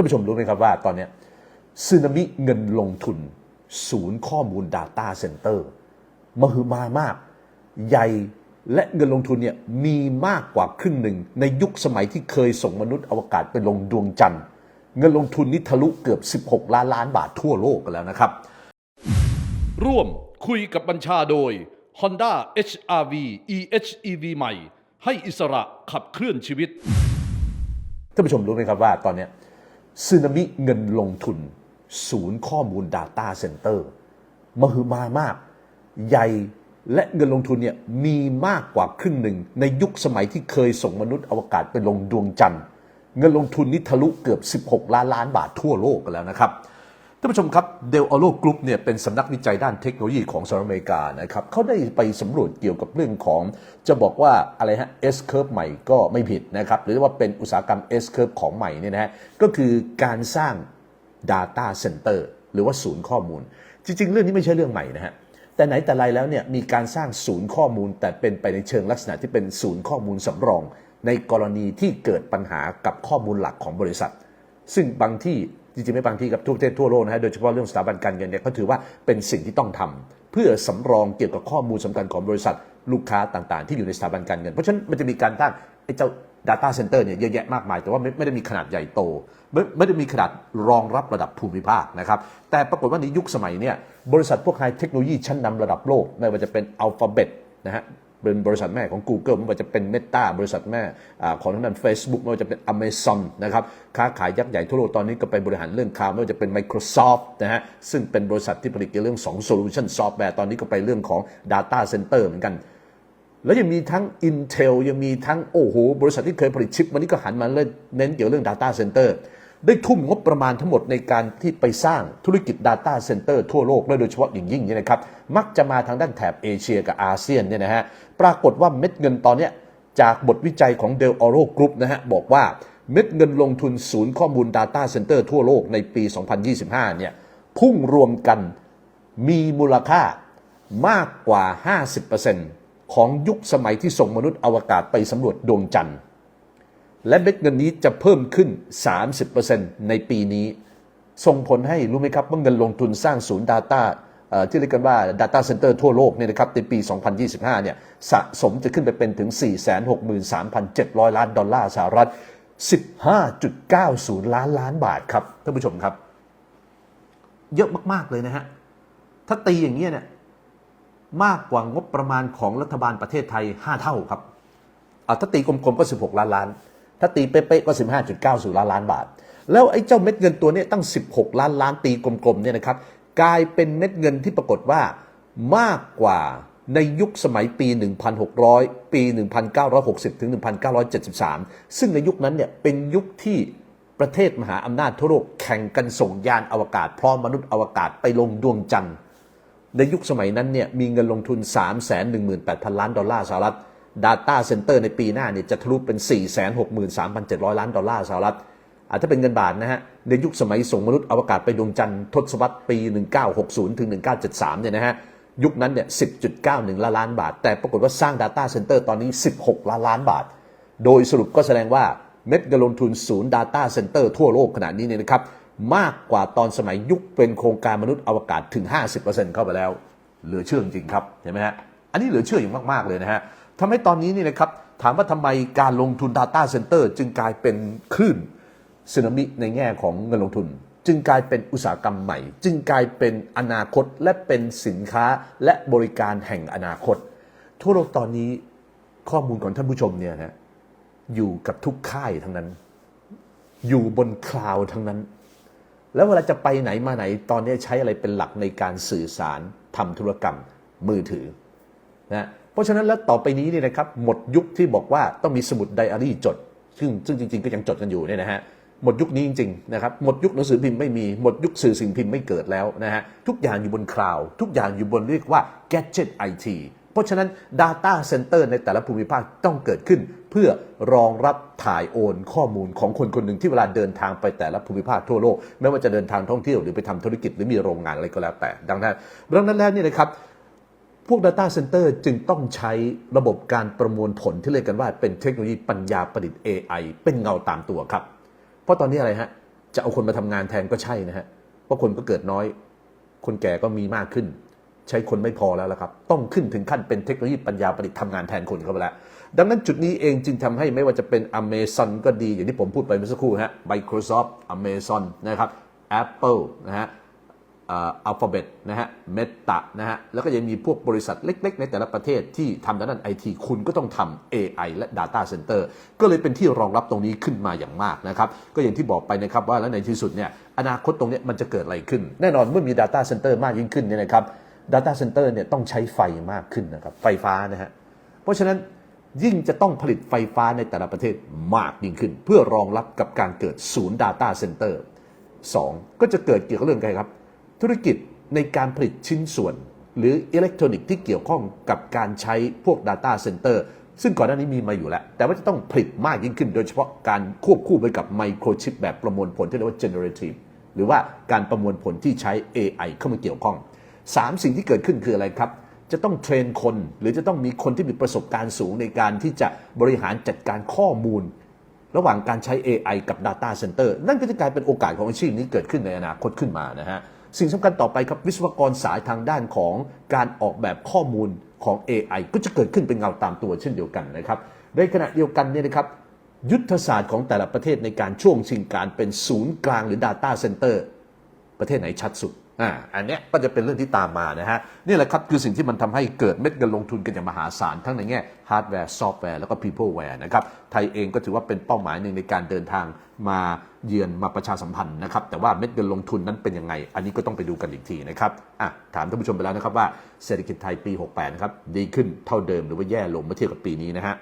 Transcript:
านผู้ชมรู้ไหมครับว่าตอนนี้สึนามิเงินลงทุน ศูนย์ข้อมูล Data Center มหึมามาก ใหญ่และเงินลงทุนเนี่ยมีมากกว่าครึ่งหนึ่ง ในยุคสมัยที่เคยส่งมนุษย์อวกาศไปลงดวงจันทร์ เงินลงทุนนี่ทะลุเกือบ 16 ล้านล้านบาททั่วโลกกันแล้วนะครับ ร่วมคุยกับบัญชาโดย Honda HRV EHEV ใหม่ ให้อิสระขับเคลื่อนชีวิตท่านผู้ชมรู้ไหมครับว่าตอนนี้ สึนามิเงินลงทุน ศูนย์ข้อมูล Data Center มหึมามาก ใหญ่และเงินลงทุนเนี่ยมีมากกว่าครึ่งหนึ่ง ในยุคสมัยที่เคยส่งมนุษย์อวกาศไปลงดวงจันทร์ เงินลงทุนนี่ทะลุเกือบ 16 ล้านล้านบาททั่วโลกกันแล้วนะครับ ท่านผู้ชมครับเดลออโลกรุ๊ปเนี่ยเป็นสำนักวิจัยด้านเทคโนโลยีของสหรัฐอเมริกานะครับเขาได้ไปสำรวจเกี่ยวกับเรื่องของ จะบอกว่าอะไรฮะ S curve ใหม่ก็ไม่ผิดนะครับหรือว่าเป็นอุตสาหกรรม S curve ของใหม่เนี่ยนะฮะก็คือการสร้าง Data Center หรือว่าศูนย์ข้อมูล จริง ๆ เรื่องนี้ไม่ใช่เรื่องใหม่นะฮะแต่ไหนแต่ไรแล้วเนี่ยมีการสร้างศูนย์ข้อมูล แต่เป็นไปในเชิงลักษณะที่เป็นศูนย์ข้อมูลสำรอง ในกรณีที่เกิดปัญหากับข้อมูลหลักของบริษัท ซึ่งบางที่ จริงๆไม่บางที่กับทุกประเทศทั่วโลกนะฮะโดยเฉพาะเรื่องสถาบันการเงินเนี่ยเขาถือว่าเป็นสิ่งที่ต้องทำเพื่อสำรองเกี่ยวกับข้อมูลสำคัญของบริษัทลูกค้าต่างๆ ที่อยู่ในสถาบันการเงิน เพราะฉะนั้นมันจะมีการตั้งไอ้เจ้า Data Center เนี่ยเยอะแยะมากมาย แต่ว่าไม่ไมได้มีขนาดใหญ่โตไม่ไม่ได้มีขนาดรองรับระดับภูมิภาคนะครับ แต่ปรากฏว่าในยุคสมัยเนี่ยบริษัทพวกไฮเทคโนโลยีชั้นนำระดับโลกไม่ว่าจะเป็น Alphabet นะฮะ เป็นบริษัทแม่ของ Google ไม่ว่าจะเป็น Meta บริษัทแม่ของทางด้าน Facebook ไม่ว่าจะเป็น Amazon นะครับค้าขายยักษ์ใหญ่ทั่วโลกตอนนี้ก็ไปบริหารเรื่องคลาวไม่ว่าจะเป็น Microsoft นะฮะซึ่งเป็นบริษัทที่ผลิตเกี่ยวกับเรื่อง2 Solution Software ตอนนี้ก็ไปเรื่องของ Data Center เหมือนกัน แล้วยังมีทั้ง Intel ยังมีทั้งโอ้โหบริษัทที่เคยผลิตชิปวันนี้ก็หันมาเล่นเน้นเกี่ยวกับเรื่อง Data Center ได้ทุ่มงบประมาณทั้งหมดในการที่ไปสร้างธุรกิจ Data Center ทั่วโลก และโดยเฉพาะอย่างยิ่งเนี่ยนะครับ มักจะมาทางด้านแถบเอเชียกับอาเซียนเนี่ยนะฮะ ปรากฏว่าเม็ดเงินตอนนี้จากบทวิจัยของ Dell Oro Group นะฮะ บอกว่าเม็ดเงินลงทุนศูนย์ข้อมูล Data Center ทั่วโลกในปี 2025 เนี่ย พุ่งรวมกันมีมูลค่ามากกว่า 50%ของยุคสมัยที่ส่งมนุษย์อวกาศไปสำรวจดวงจันทร์ และเม็ดเงินนี้จะเพิ่มขึ้น 30%ในปีนี้ ส่งผลให้รู้ไหมครับว่าเงินลงทุนสร้างศูนย์ Data ที่เรียกกันว่า Data Center ทั่วโลกเนี่ยนะครับในปี 2025 เนี่ยสะสมจะขึ้นไปเป็นถึง 463,700 ล้านดอลลาร์สหรัฐ 15.90 ล้านล้านบาทครับท่านผู้ชมครับ เยอะมาก ๆ เลยนะฮะ ถ้าตีอย่างนี้ยเนี่ยมากกว่างบประมาณของรัฐบาลประเทศไทย 5 เท่าครับถ้าตีกลมๆก็ 16 ล้านล้าน ถ้าตีเป๊ะๆก็ 15.90 ล้านล้านบาท แล้วไอ้เจ้าเม็ดเงินตัวนี้ตั้ง 16 ล้านล้านตีกลมๆเนี่ยนะครับกลายเป็นเม็ดเงินที่ปรากฏว่ามากกว่าในยุคสมัยปี 1,600 ปี 1,960 ถึง 1,973 ซึ่งในยุคนั้นเนี่ยเป็นยุคที่ประเทศมหาอำนาจทั่วโลกแข่งกันส่งยานอวกาศพร้อมมนุษย์อวกาศไปลงดวงจันทร์ ในยุคสมัยนั้นเนี่ยมีเงินลงทุน 318,000 ล้านดอลลาร์สหรัฐ Data Center ในปีหน้าเนี่ยจะทะลุเป็น 463,700 ล้านดอลลาร์สหรัฐอะถ้าเป็นเงินบาทนะฮะ ในยุคสมัยส่งมนุษย์อวกาศไปดวงจันทร์ทศวรรษปี 1960 ถึง 1973 เนี่ยนะฮะ ยุคนั้นเนี่ย 10.91 ล้านล้านบาท แต่ปรากฏว่าสร้าง Data Center ตอนนี้ 16 ล้านล้านบาท โดยสรุปก็แสดงว่าเม็ดเงินลงทุนศูนย์ Data Center ทั่วโลกขณะนี้เนี่ยนะครับ มากกว่าตอนสมัยยุคเป็นโครงการมนุษย์อวกาศถึง 50%เข้าไปแล้ว เหลือเชื่อจริงครับ เห็นไหมฮะ อันนี้เหลือเชื่ออย่างมากๆเลยนะฮะ ทำให้ตอนนี้นี่นะครับถามว่าทำไมการลงทุน Data Center จึงกลายเป็นคลื่นสึนามิในแง่ของเงินลงทุน จึงกลายเป็นอุตสาหกรรมใหม่ จึงกลายเป็นอนาคตและเป็นสินค้าและบริการแห่งอนาคต ทั่วโลกตอนนี้ข้อมูลของท่านผู้ชมเนี่ยนะอยู่กับทุกค่ายทั้งนั้น อยู่บนคลาวด์ทั้งนั้น แล้วเวลาจะไปไหนมาไหนตอนนี้ใช้อะไรเป็นหลักในการสื่อสารทำธุรกรรมมือถือนะ ราะฉะนั้นแล้วต่อไปนี้เนี่ยนะครับหมดยุคที่บอกว่าต้องมีสมุดไดอารี่จด ซึ่งซึ่งจริง ๆ ก็ยังจดกันอยู่เนี่ยนะฮะหมดยุคนี้จริงๆนะครับหมดยุคหนังสือพิมพ์ไม่มีหมดยุคสื่อสิ่งพิมพ์ไม่เกิดแล้วนะฮะทุกอย่างอยู่บนคลาวด์ทุกอย่างอยู่บนเรียกว่า gadget IT เพราะฉะนั้น Data Center ในแต่ละภูมิภาคต้องเกิดขึ้น เพื่อรองรับถ่ายโอนข้อมูลของคนคนหนึ่งที่เวลาเดินทางไปแต่ละภูมิภาคทั่วโลก ไม่ว่าจะเดินทางท่องเที่ยวหรือไปทำธุรกิจหรือมีโรงงานอะไรก็แล้วแต่ ดังนั้นดังนั้นแล้วเนี่นะครับ พวก Data Center จึงต้องใช้ระบบการประมวลผลที่เรียกกันว่าเป็นเทคโนโลยีปัญญาประดิษฐ์ AI เป็นเงาตามตัวครับ เพราะตอนนี้อะไรฮะ จะเอาคนมาทำงานแทนก็ใช่นะฮะเพราะคนก็เกิดน้อย คนแก่ก็มีมากขึ้น ใช้คนไม่พอแล้วละครับ ต้องขึ้นถึงขั้นเป็นเทคโนโลยีปัญญาประดิษฐ์ทำงานแทนคนเข้าไปแล้ว ดังนั้นจุดนี้เองจึงทำให้ไม่ว่าจะเป็น Amazon ก็ดีอย่างที่ผมพูดไปเมื่อสักครู่ฮะ Microsoft Amazon นะครับ Apple นะฮะ อัลฟาเบตนะฮะเมตานะฮะแล้วก็ยังมีพวกบริษัทเล็ก ๆ ในแต่ละประเทศที่ทำด้านไอทีคุณก็ต้องทำ AI และ Data Center ก็เลยเป็นที่รองรับตรงนี้ขึ้นมาอย่างมากนะครับ ก็อย่างที่บอกไปนะครับว่าแล้วในที่สุดเนี่ยอนาคตตรงนี้มันจะเกิดอะไรขึ้น แน่นอนเมื่อมี Data Center มากยิ่งขึ้นเนี่ยนะครับ Data Center เนี่ยต้องใช้ไฟมากขึ้นนะครับไฟฟ้านะฮะเพราะฉะนั้นยิ่งจะต้องผลิตไฟฟ้าในแต่ละประเทศมากยิ่งขึ้น เพื่อรองรับกับการเกิดศูนย์ Data Center 2 ก็จะเกิดเกี่ยวกับเรื่องอะไรครับ ธุรกิจในการผลิตชิ้นส่วน หรืออิเล็กทรอนิกส์ที่เกี่ยวข้องกับการใช้พวก Data Center ซึ่งก่อนหน้านี้มีมาอยู่แล้ว แต่ว่าจะต้องผลิตมากยิ่งขึ้น โดยเฉพาะการควบคู่ไปกับไมโครชิปแบบประมวลผลที่เรียกว่า generative หรือว่าการประมวลผลที่ใช้ AI เข้ามาเกี่ยวข้อง 3 สิ่งที่เกิดขึ้นคืออะไรครับ จะต้องเทรนคน หรือจะต้องมีคนที่มีประสบการณ์สูงในการที่จะบริหารจัดการข้อมูล ระหว่างการใช้ AI กับ Data Center นั่นก็จะกลายเป็นโอกาสของอาชีพนี้เกิดขึ้นในอนาคตขึ้นมานะฮะ สิ่งสำคัญต่อไปครับวิศวกรสายทางด้านของการออกแบบข้อมูลของ AI ก็จะเกิดขึ้นเป็นเงาตามตัวเช่นเดียวกันนะครับในขณะเดียวกันเนี่ยนะครับยุทธศาสตร์ของแต่ละประเทศในการช่วงชิงการเป็นศูนย์กลางหรือ Data Center ประเทศไหนชัดสุด อ่าอันเนี้ยก็จะเป็นเรื่องที่ตามมานะฮะนี่แหละครับคือสิ่งที่มันทำให้เกิดเม็ดเงินลงทุนกันอย่างมหาศาลทั้งในแง่ฮาร์ดแวร์ซอฟต์แวร์แล้วก็ peopleware นะครับไทยเองก็ถือว่าเป็นเป้าหมายหนึ่งในการเดินทางมาเยือนมาประชาสัมพันธ์นะครับแต่ว่าเม็ดเงินลงทุนนั้นเป็นยังไง อันนี้ก็ต้องไปดูกันอีกทีนะครับอะถามท่านผู้ชมไปแล้วนะครับว่าเศรษฐกิจไทยปี 68นะครับดีขึ้นเท่าเดิมหรือว่าแย่ลงเมื่อเทียบกับปีนี้นะฮะ